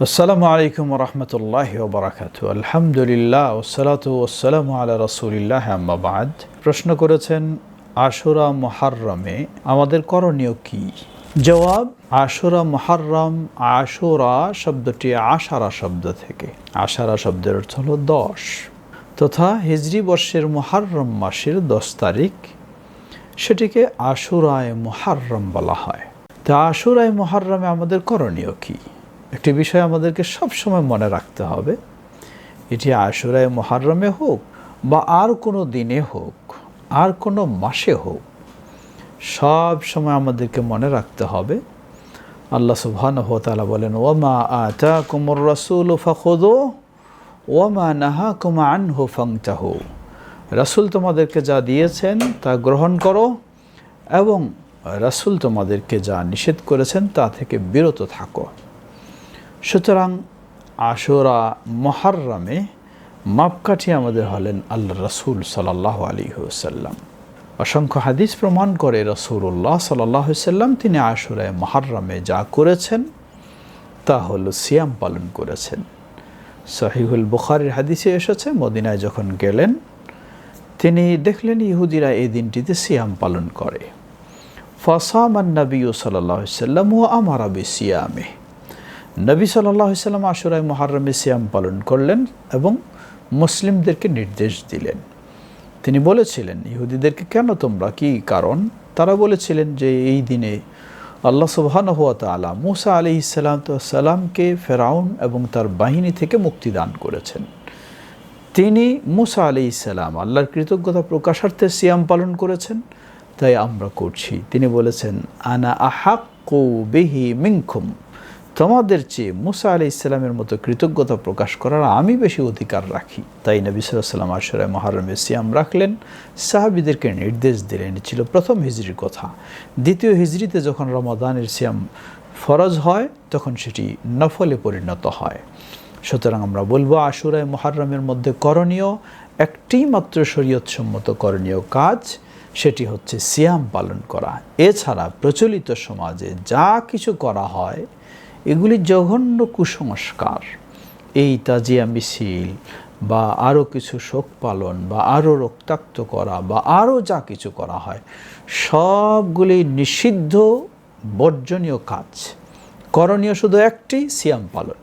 আসসালামু আলাইকুম রহমতুল্লাহ ওবরাকাত আলহামদুলিল্লাহ ওসালাত ওসালাম আলা রসুলিল্লাহ আম্মাবাদ প্রশ্ন করেছেন, আশুরা মহারমে আমাদের করণীয় কি? জবাব, আশুরা মহারম আশুরা শব্দটি আশারা শব্দ থেকে। আশারা শব্দের অর্থ হল দশ। তথা হিজরি বর্ষের মহারম মাসের দশ তারিখ, সেটিকে আশুরায় মহারম বলা হয়। তা আশুরায় মহারমে আমাদের করণীয় কী? একটি বিষয় আমাদেরকে সবসময় মনে রাখতে হবে, এটি আশুরায় মহারমে হোক বা আর কোনো দিনে হোক, আর কোনো মাসে হোক সব সময় আমাদেরকে মনে রাখতে হবে। আল্লাহ সুবহান তালা বলেন ওমা আতা কুমর রসুল ফখোদো ওমা নাহা কুমা আনহু ফাংচাহু রাসুল তোমাদেরকে যা দিয়েছেন তা গ্রহণ করো এবং রাসুল তোমাদেরকে যা নিষেধ করেছেন তা থেকে বিরত থাকো। সুতরাং আশুরা মহারমে মাপকাঠি আমাদের হলেন আল্লাহ রসুল সাল্লাহ আলী হুসাল্লাম অসংখ্য হাদিস প্রমাণ করে রসুল্লাহ সাল্লাহ সাল্লাম তিনি আশুরায় মহারমে যা করেছেন, তা হল সিয়াম পালন করেছেন। সহিহুল বুখারির হাদিসে এসেছে, মদিনায় যখন গেলেন, তিনি দেখলেন ইহুদিরা এই দিনটিতে সিয়াম পালন করে। ফসামান নবী সাল্লাহ সাল্লাম ও আমার আবি সিয়ামে নবী সাল্লাম আশুরায় মহারমে সিয়াম পালন করলেন এবং মুসলিমদেরকে নির্দেশ দিলেন। তিনি বলেছিলেন, ইহুদিদেরকে কেন তোমরা? কি কারণ? তারা বলেছিলেন যে, এই দিনে আল্লাহ সুবহান হুয়া তালা মুসা আলি সালামকে ফেরাউন এবং তার বাহিনী থেকে মুক্তি দান করেছেন। তিনি মুসা আলি ইসালাম আল্লাহর কৃতজ্ঞতা প্রকাশার্থে সিয়াম পালন করেছেন, তাই আমরা করছি। তিনি বলেছেন, আনা আহাক্কু বিহি মিংখুম তোমাদের চেয়ে মুসা আলি ইসলামের মতো কৃতজ্ঞতা প্রকাশ করার আমি বেশি অধিকার রাখি। তাই নবী সাল্লাম আশরায় মহারমে সিয়াম রাখলেন। সাহাবিদেরকে নির্দেশ দিলেন ছিল প্রথম হিজড়ির কথা। দ্বিতীয় হিজড়িতে যখন রমাদানের সিয়াম ফরজ হয়, তখন সেটি নফলে পরিণত হয়। সুতরাং আমরা বলব, আশুরায় মহারমের মধ্যে করণীয় একটি মাত্র শরীয়তসম্মত করণীয় কাজ, সেটি হচ্ছে সিয়াম পালন করা। এছাড়া প্রচলিত সমাজে যা কিছু করা হয় এগুলি জঘন্য কুসংস্কার। এই তাজিয়া মিছিল বা আরও কিছু শোক পালন বা আরও রক্তাক্ত করা বা আরও যা কিছু করা হয়, সবগুলি নিষিদ্ধ বর্জনীয় কাজ। করণীয় শুধু একটি, সিয়াম পালন।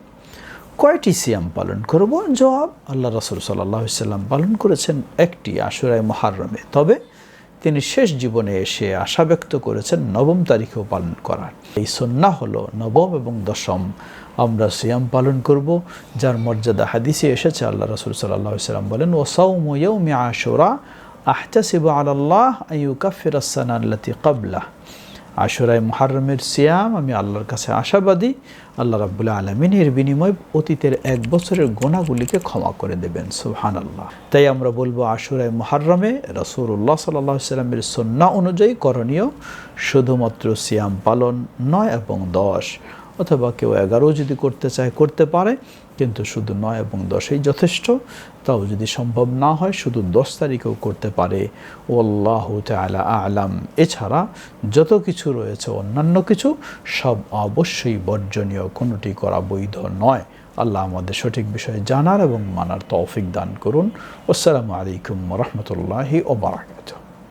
কয়টি সিয়াম পালন করব? জবাব আল্লাহ রসুল সাল্লাহ সাল্লাম পালন করেছেন একটি, আশুরায় মহারমে তবে তিনি শেষ জীবনে এসে আশা ব্যক্ত করেছেন নবম তারিখেও পালন করার। এই সন্না হলো নবম এবং দশম। আমরা সিয়াম পালন করব, যার মর্যাদা হাদিসে এসেছে। আল্লাহ রসুল সাল্লাহ সাল্লাম বলেন ও সৌময়ৌমি আশোরা, আহতাসিব আল্লাহ আইউকাফির আসানাল্লাতি কাবলা আশুরায় মুহারমের সিয়াম, আমি আল্লাহর কাছে আশাবাদী। আল্লাহ রাবুল্লাহ আলমিনের বিনিময় অতীতের এক বছরের গোনাগুলিকে ক্ষমা করে দেবেন সুহান আল্লাহ তাই আমরা বলব আশুরায় মুহারমে রসুল্লাহ সাল্লাহ সাল্লামের সন্না অনুযায়ী করণীয় শুধুমাত্র সিয়াম পালন নয়, এবং দশ। অথবা কেউ এগারো যদি করতে চায়, করতে পারে, কিন্তু শুধু নয় এবং দশেই যথেষ্ট। তাও যদি সম্ভব না হয়, শুধু দশ তারিখেও করতে পারে। ও আল্লাহ তালা আলাম। এছাড়া যত কিছু রয়েছে, অন্যান্য কিছু, সব অবশ্যই বর্জনীয়, কোনোটি করা বৈধ নয়। আল্লাহ আমাদের সঠিক বিষয়ে জানার এবং মানার তৌফিক দান করুন। আসসালামু আলাইকুম রহমতুল্লাহি ওবরাক